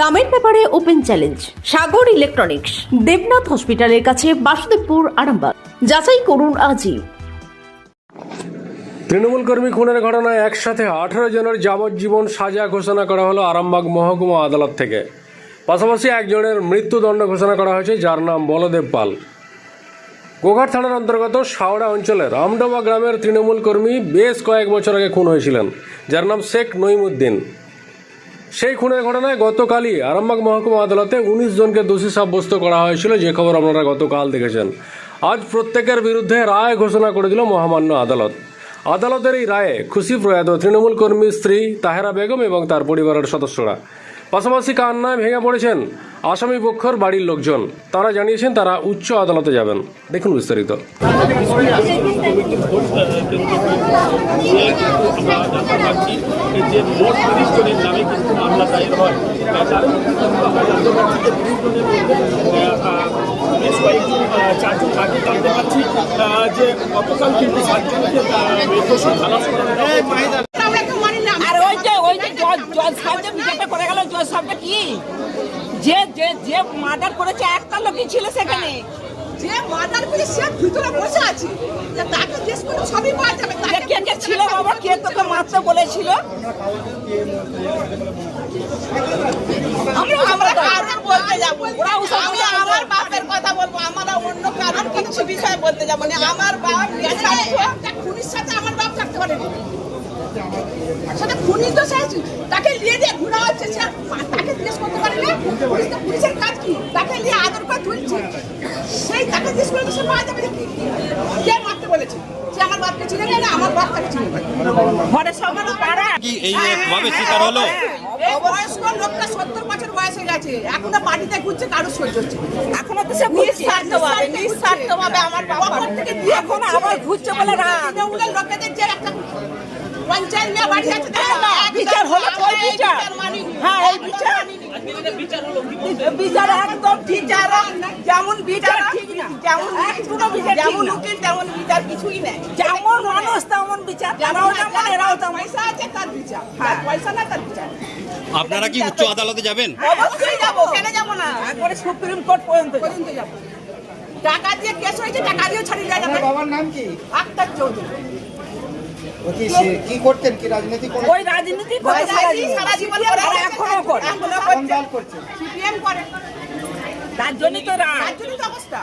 দামের ব্যাপারে open challenge, Sagar electronics, Debnath হসপিটালের কাছে বাসুদেবপুর, আরামবাগ। যাচাই করুন আজই। তৃণমূল কর্মী খুনের ঘটনায় একসাথে আঠারো জনের যাবজ্জীবন সাজা ঘোষণা করা হলো আরামবাগ মহকুমা আদালত থেকে। পাশাপাশি একজনের মৃত্যুদণ্ড ঘোষণা করা হয়েছে, যার নাম বলদেব পাল। গোঘাট থানার অন্তর্গত শাওড়া অঞ্চলের আমডোবা গ্রামের তৃণমূল কর্মী বেশ কয়েক বছর আগে খুন হয়েছিলেন, যার নাম শেখ নইমুদ্দিন সেই খুনের ঘটনায় গতকালই আরামবাগ মহকুমা আদালতে উনিশ জনকে দোষী সাব্যস্ত করা হয়েছিল, যে খবর আপনারা গতকাল দেখেছেন। আজ প্রত্যেকের বিরুদ্ধে রায় ঘোষণা করে দিল মহামান্য আদালত। আদালতের এই রায়ে খুশি প্রয়াত তৃণমূল কর্মী স্ত্রী তাহেরা বেগম এবং তার পরিবারের সদস্যরা। পাশাপাশি কান্নায় ভেঙে পড়েছেন আসামি পক্ষর বাড়ির লোকজন। তারা জানিয়েছেন তারা উচ্চ আদালতে যাবেন। দেখুন বিস্তারিত। আমরা জানতে পারছি যে মোট তিরিশ জনের নামে কিন্তু মামলা দায়ের হয় তার মধ্যে কিন্তু আমরা জানতে পারছি যে তিরিশ জনের মধ্যে আহ, আহ, বেশ কয়েকজন চারজন আগে জানতে পারছি যে গতকাল কিন্তু সাতজনকে বেদোষী করা হয়েছে। আর ওই যে ওই যে জজ জজ সাহেব যে বিচারটা করে গেল জজ সাহেবটা কি? যে যে যে মার্ডার করেছে একটা লোকই ছিল সেখানে। যে মার্ডার করে সে ভিতরে বসে আছে। তাকে জিজ্ঞেস করে সবই পাওয়া যাবে যে কে কে ছিল বাবা কে তোকে মারতে বলেছিল? আমরা আমরা কারণ বলতে যাব। আমি আমার বাপের কথা বলব আমরা অন্য কারণ কিছু বিষয় বলতে যাব না। আমার বাপ একটা খুনির সাথে আমার বাপ থাকতে পারে না সেটা খুনি তো চাইছি তাকে নিয়ে দিয়ে ঘোরা হচ্ছে সে তাকে জিজ্ঞেস করতে পারে না? পুলিশের কাজ কি? তাকে নিয়ে আদর করে তুলছে। সেই তাকে জিজ্ঞেস করে তো সে পাওয়া যাবে কে? মারতে বলেছে? সে আমার বাপকে চিনে না আমার বাপ তাকে চিনে ঘরে সবার পাড়া কি এই শিকার হলো? বয়স্ক লোকটা সত্তর বছর বয়স হয়ে গেছে। এখনও বাড়িতে ঘুরছে কারও সহ্য হচ্ছে। এখনও তো সে নিঃস্বার্থভাবে নিঃস্বার্থভাবে আমার বাবা থেকে এখন আবার ঘুরছে বলে তৃণমূলের লোকেদের যে একটা বিচার হলো ওই বিচার। হ্যাঁ এই বিচার। বিচার একদম ঠিক বিচার যেমন বিচার ঠিক না। যেমন একটুও বিচার যেমন উকিল তেমন বিচার কিছুই নেই। যেমন মানুষ তেমন বিচার। তারাও যেমন এরাও তেমন। পয়সা আছে তার বিচার। হ্যাঁ। পয়সা না তার বিচার। আপনারা কি উচ্চ আদালতে যাবেন? অবশ্যই যাব। কেন যাব না? একবারে সুপ্রিম কোর্ট পর্যন্ত পর্যন্ত যাব। টাকা দিয়ে কেস হয়েছে টাকা দিয়েও ছাড়িয়ে দেওয়া যাবে বাবার নাম কি? আক্তার চৌধুরী। কি সে- করতেন? কি রাজনীতি করে ওই রাজনীতি করে সারা জীবন। সারা জীবন করে। আর এখনও করে। করছে? সিপিএম করে। তার জন্যই তো রাগ অবস্থা।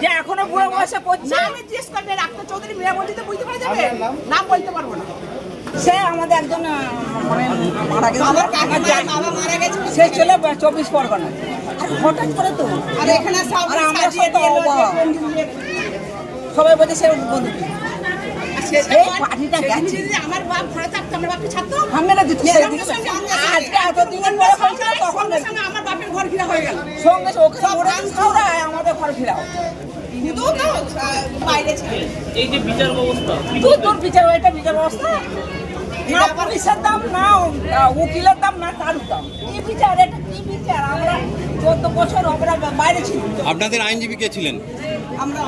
যে এখনও বুড়ো বয়সে করছে নামে জিজ্ঞেস করবে আক্তার চৌধুরী মেয়ে বলতে বুঝতে পারা যাবে? নাম? নাম বলতে পারব না। সে আমাদের একজন মানে মারা গেছে। সে চলে চব্বিশ পরগনা। আর হঠাৎ করে তো আর এখানে সবাই বলছে সে বন্ধু সে- সেই পার্টিটা সেদিন গেছে। যদি আমার বাপ ঘরে থাকতো আমার বাপকে ছাড়তো? দিত আমরা আজকে হয়েছিল তখন আমার বাপের ঘর ঘিরা হয়ে গেল। সঙ্গে ওরা আমাদের ঘর বাইরে এই যে বিচার ব্যবস্থা এটা বিচার ব্যবস্থা? না পুলিশের দাম না উকিলের দাম না তার দাম। কি বিচার এটা কি বিচার? আমরা চোদ্দ বছর আমরা বাইরে ছিল আপনাদের আইনজীবী কে ছিলেন? আমরা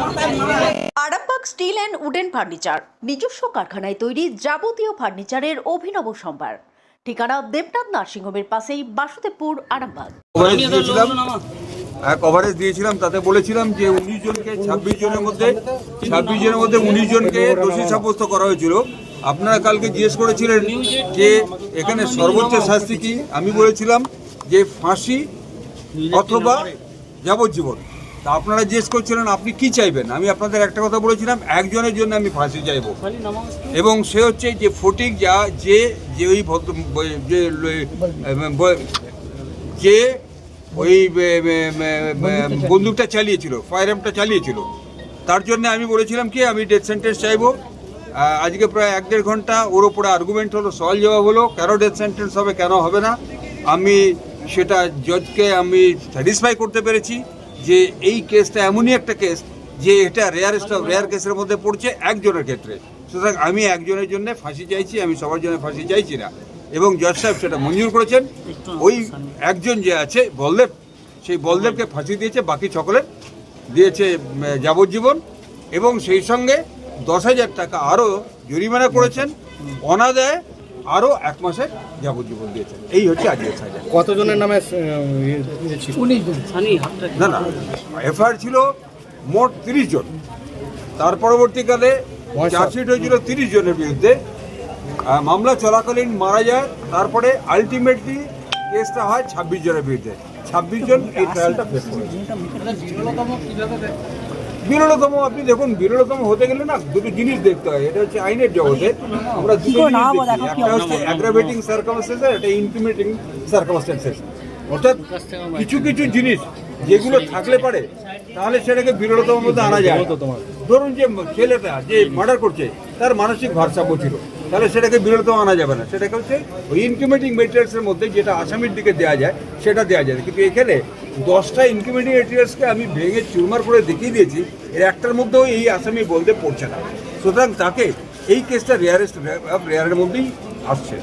Arambagh steel and wooden furniture, নিজস্ব কারখানায় তৈরি যাবতীয় ফার্নিচারের অভিনব সম্ভার। ঠিকানা দেবনাথ নার্সিংহোমের পাশেই বাসুদেবপুর, আরামবাগ। কভারেজ হ্যাঁ দিয়েছিলাম, তাতে বলেছিলাম যে উনিশ জনকে ছাব্বিশ জনের মধ্যে, ছাব্বিশ জনের মধ্যে উনিশ জনকে দোষী সাব্যস্ত করা হয়েছিল। আপনারা কালকে জিজ্ঞেস করেছিলেন যে এখানে সর্বোচ্চ শাস্তি কি? আমি বলেছিলাম যে ফাঁসি অথবা যাবজ্জীবন। তা আপনারা জিজ্ঞেস করছিলেন আপনি কি চাইবেন? আমি আপনাদের একটা কথা বলেছিলাম একজনের জন্য আমি ফাঁসি চাইব। এবং সে হচ্ছে যে ফটিক যা যে যে ওই ভদ্র যে যে ওই বন্দুকটা চালিয়েছিল ফায়ার আর্মটা চালিয়েছিল। তার জন্য আমি বলেছিলাম কি আমি ডেথ সেন্টেন্স চাইব। আজকে প্রায় এক দেড় ঘণ্টা ওর ওপরে আর্গুমেন্ট হলো সওয়াল জবাব হলো কেন ডেথ সেন্টেন্স হবে কেন হবে না? আমি সেটা জজকে আমি স্যাটিসফাই করতে পেরেছি। যে এই কেসটা এমনই একটা কেস যে এটা রেয়ারেস্ট অফ রেয়ার কেসের মধ্যে পড়ছে একজনের ক্ষেত্রে। সুতরাং আমি একজনের জন্য ফাঁসি চাইছি আমি সবার জন্য ফাঁসি চাইছি না। এবং জজ সাহেব সেটা মঞ্জুর করেছেন। ওই একজন যে আছে বলদেব সেই বলদেবকে ফাঁসি দিয়েছে বাকি সকলের দিয়েছে যাবজ্জীবন। এবং সেই সঙ্গে দশ হাজার টাকা আরও জরিমানা করেছেন। অনাদায় আরও এক মাসের যাবজ্জীবন দিয়েছেন। এই হচ্ছে আজকের সাজা কতজনের নামে না না এফআইআর ছিল মোট তিরিশ জন। তার পরবর্তীকালে চার্জশিট হয়েছিল তিরিশ জনের বিরুদ্ধে। মামলা চলাকালীন মারা যায় তারপরে আলটিমেটলি কেসটা হয় ছাব্বিশ জনের বিরুদ্ধে। ছাব্বিশ জন এই ট্রায়ালটা ফেস করেছে। বিরলতম আপনি দেখুন বিরলতম হতে গেলে না দুটো জিনিস দেখতে হয়। এটা হচ্ছে আইনের জগতে। আমরা দুটো জিনিস দেখি একটা হচ্ছে অ্যাগ্রাভেটিং সার্কামস্টেন্সেস ইন্টিমেটিং অর্থাৎ কিছু কিছু জিনিস যেগুলো থাকলে পারে তাহলে সেটাকে বিরলতম মধ্যে আনা যায়। ধরুন যে ছেলেটা যে মার্ডার করছে তার মানসিক ভারসাম্য ছিল তাহলে সেটাকে বিরলতম আনা যাবে না। সেটাকে হচ্ছে ওই ইনকিউমেটিং মেটেরিয়ালসের মধ্যে যেটা আসামির দিকে দেওয়া যায় সেটা দেওয়া যায়। কিন্তু এখানে দশটা ইনকিউমেটিং মেটেরিয়ালসকে আমি ভেঙে চুরমার করে দেখিয়ে দিয়েছি, এর একটার মধ্যেও এই আসামি বলতে পড়ছে না। সুতরাং তাকে এই কেসটা রেয়ারেস্ট রেয়ারের মধ্যেই আসছে।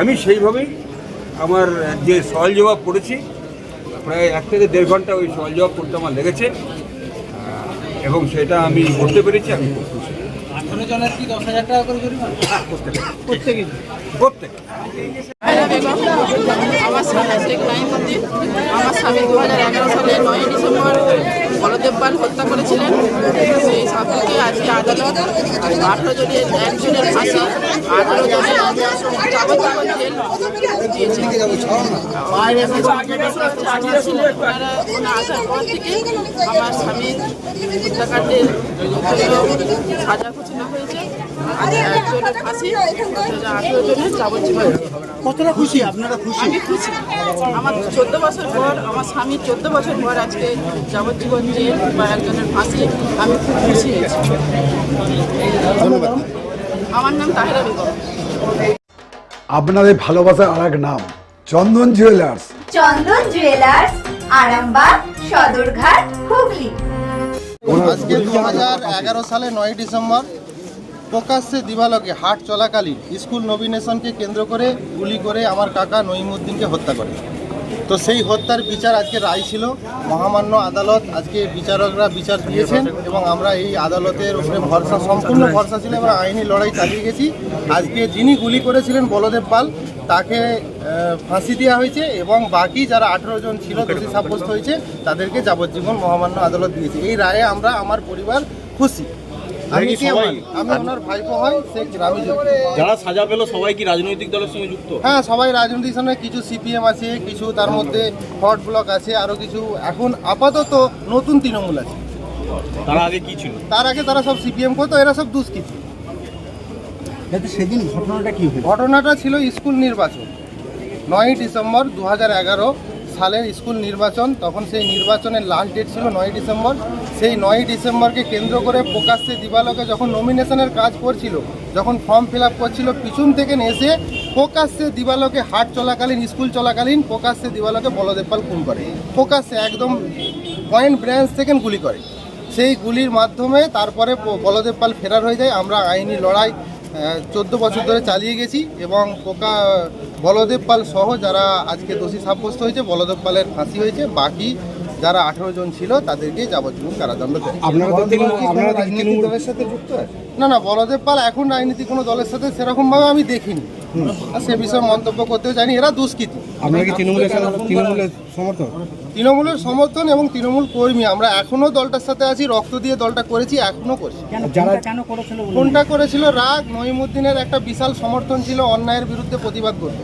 আমি সেইভাবেই আমার যে সওয়াল জবাব করেছি, প্রায় এক থেকে দেড় ঘণ্টা ওই সওয়াল জবাব করতে আমার লেগেছে এবং সেটা আমি করতে পেরেছি, আমি জনের কি দশ হাজার টাকা করে জরিমানা? প্রত্যেকে প্রত্যেক। আমার স্বামী আমার স্বামী দু হাজার এগারো সালে নয় ডিসেম্বর বলদেব পাল হত্যা করেছিলেন। সেই সাপকে আজকে আদালত আঠারো জনের একজনের ফাঁসি, আঠারো জনের আসার পর থেকে আমার স্বামীর হত্যাকাণ্ডের সাজা ঘোষণা হয়েছে। জেল। কতটা খুশি আপনারা খুশি? আমি খুশি। আমার চোদ্দ বছর পর আমার স্বামীর চোদ্দ বছর পর আজকে যাবজ্জীবন জেল বা একজনের ফাঁসি আমি খুব খুশি হয়েছি। আমার নাম তাহেরা বেগম। আপনাদের ভালোবাসার আর এক নাম চন্দন জুয়েলার্স। চন্দন জুয়েলার্স আরামবাগ সদরঘাট হুগলি। আজকে দু হাজার এগারো সালে নয় ডিসেম্বর প্রকাশ্যে দিবালকে হাট চলাকালীন স্কুল নবীনেশনকে কেন্দ্র করে গুলি করে আমার কাকা নঈমুদ্দিনকে হত্যা করে। তো সেই হত্যার বিচার আজকে রায় ছিল। মহামান্য আদালত আজকে বিচারকরা বিচার দিয়েছেন এবং আমরা এই আদালতের উপরে ভরসা, সম্পূর্ণ ভরসা ছিল এবং আইনি লড়াই চালিয়ে গেছি। আজকে যিনি গুলি করেছিলেন বলদেব পাল, তাকে ফাঁসি দেওয়া হয়েছে এবং বাকি যারা আঠেরো জন ছিল, দোষী সাব্যস্ত হয়েছে, তাদেরকে যাবজ্জীবন মহামান্য আদালত দিয়েছে। এই রায়ে আমরা, আমার পরিবার খুশি। আমি ওনার ভাইপো হয় রামিজুল যারা সাজা পেল সবাই কি রাজনৈতিক দলের সঙ্গে যুক্ত? হ্যাঁ সবাই রাজনৈতিক সঙ্গে কিছু সিপিএম আছে কিছু তার মধ্যে হট ব্লক আছে আরও কিছু। এখন আপাতত নতুন তৃণমূল আছে। তারা আগে কি ছিল? তার আগে তারা সব সিপিএম করতো এরা সব দুষ্কৃতী। সেদিন ঘটনাটা কি ঘটনাটা ছিল স্কুল নির্বাচন নয়ই ডিসেম্বর দু হাজার এগারো সালের স্কুল নির্বাচন, তখন সেই নির্বাচনের লাস্ট ডেট ছিল নয় ডিসেম্বর। সেই নয় ডিসেম্বরকে কেন্দ্র করে প্রকাশ্যে দিবালকে যখন নমিনেশনের কাজ করছিল, যখন ফর্ম ফিল আপ করছিল, পিছন থেকে এসে প্রকাশ্যে দিবালকে হাট চলাকালীন, স্কুল চলাকালীন প্রকাশ্যে দিবালকে বলদেবপাল খুন করে। প্রকাশ্যে একদম পয়েন্ট ব্রাঞ্চ থেকে গুলি করে। সেই গুলির মাধ্যমে তারপরে প- বলদেব পাল ফেরার হয়ে যায়। আমরা আইনি লড়াই চোদ্দ বছর ধরে চালিয়ে গেছি এবং পোকা বলদেব পাল সহ যারা আজকে দোষী সাব্যস্ত হয়েছে বলদেব পালের ফাঁসি হয়েছে বাকি যারা আঠারো জন ছিল তাদেরকে যাবজ্জীবন কারাদণ্ড না না বলদেব পাল এখন রাজনীতি কোনো দলের সাথে সেরকমভাবে আমি দেখিনি। আর সে বিষয়ে মন্তব্য করতেও চাইনি এরা দুষ্কৃতী। আপনারা কি তৃণমূলের তৃণমূলের সমর্থন তৃণমূলের সমর্থন এবং তৃণমূল কর্মী। আমরা এখনও দলটার সাথে আছি রক্ত দিয়ে দলটা করেছি এখনও করছি। যারা ফোনটা করেছিল? রাগ নঈমুদ্দিনের একটা বিশাল সমর্থন ছিল অন্যায়ের বিরুদ্ধে প্রতিবাদ করতে।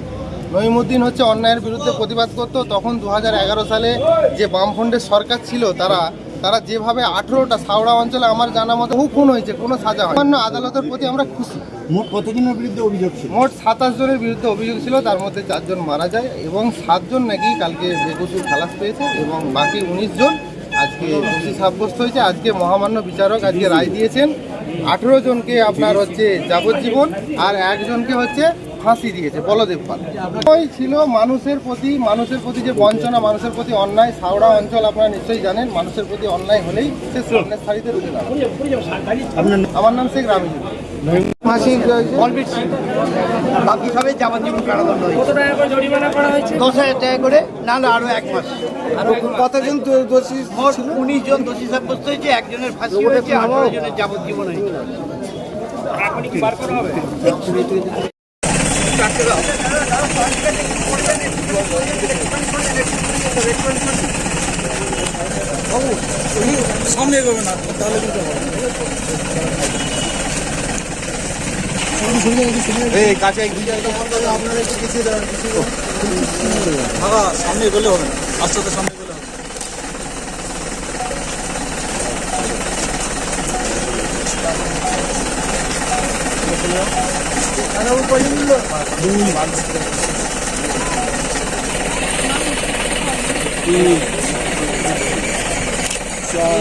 নঈমুদ্দিন হচ্ছে অন্যায়ের বিরুদ্ধে প্রতিবাদ করতো। তখন দু হাজার এগারো সালে যে বামফ্রন্টের সরকার ছিল তারা তারা যেভাবে আঠেরোটা সাউড়া অঞ্চলে আমার জানা মতো বহু খুন হয়েছে কোনো সাজা হয় আদালতের প্রতি আমরা খুশি। মোট কতজনের বিরুদ্ধে অভিযোগ ছিল? মোট সাতাশ জনের বিরুদ্ধে অভিযোগ ছিল তার মধ্যে চারজন মারা যায় এবং সাতজন নাকি কালকে বেকসুর খালাস পেয়েছে এবং বাকি উনিশ জন আজকে দোষী সাব্যস্ত হয়েছে। আজকে মহামান্য বিচারক আজকে রায় দিয়েছেন। আঠেরো জনকে আপনার হচ্ছে যাবজ্জীবন আর একজনকে হচ্ছে ফাঁসি দিয়েছে বলদেব পাল ওই ছিল মানুষের প্রতি মানুষের প্রতি যে বঞ্চনা মানুষের প্রতি অন্যায় সাউড়া অঞ্চল আপনারা নিশ্চয়ই জানেন মানুষের প্রতি অন্যায় হলেই সে সামনের সারিতে রুখে দাঁড়ায়। আমার নাম শেখ রামিজুল বাকি সবাই যাবজ্জীবন কারাদণ্ড হয়েছে। দশ হাজার টাকা করে না না আরও এক মাস। কতজন দোষী মোট উনিশ জন দোষী সাব্যস্ত হয়েছে একজনের ফাঁসি হয়েছে আঠারো জনের যাবজ্জীবন হয়েছে। এখনই কি বার করা হবে? সামনে করবে না তাহলে কিন্তু এই কাছে আপনারা একটু পিছিয়ে দেবেন সামনে গেলে হবে আস্তে আস্তে সামনে গেলে হবে দুই চার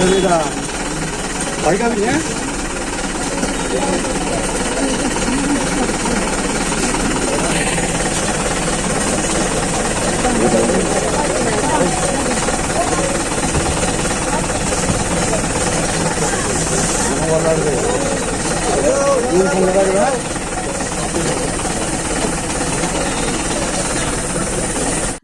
여기다 발감이냐? মালতী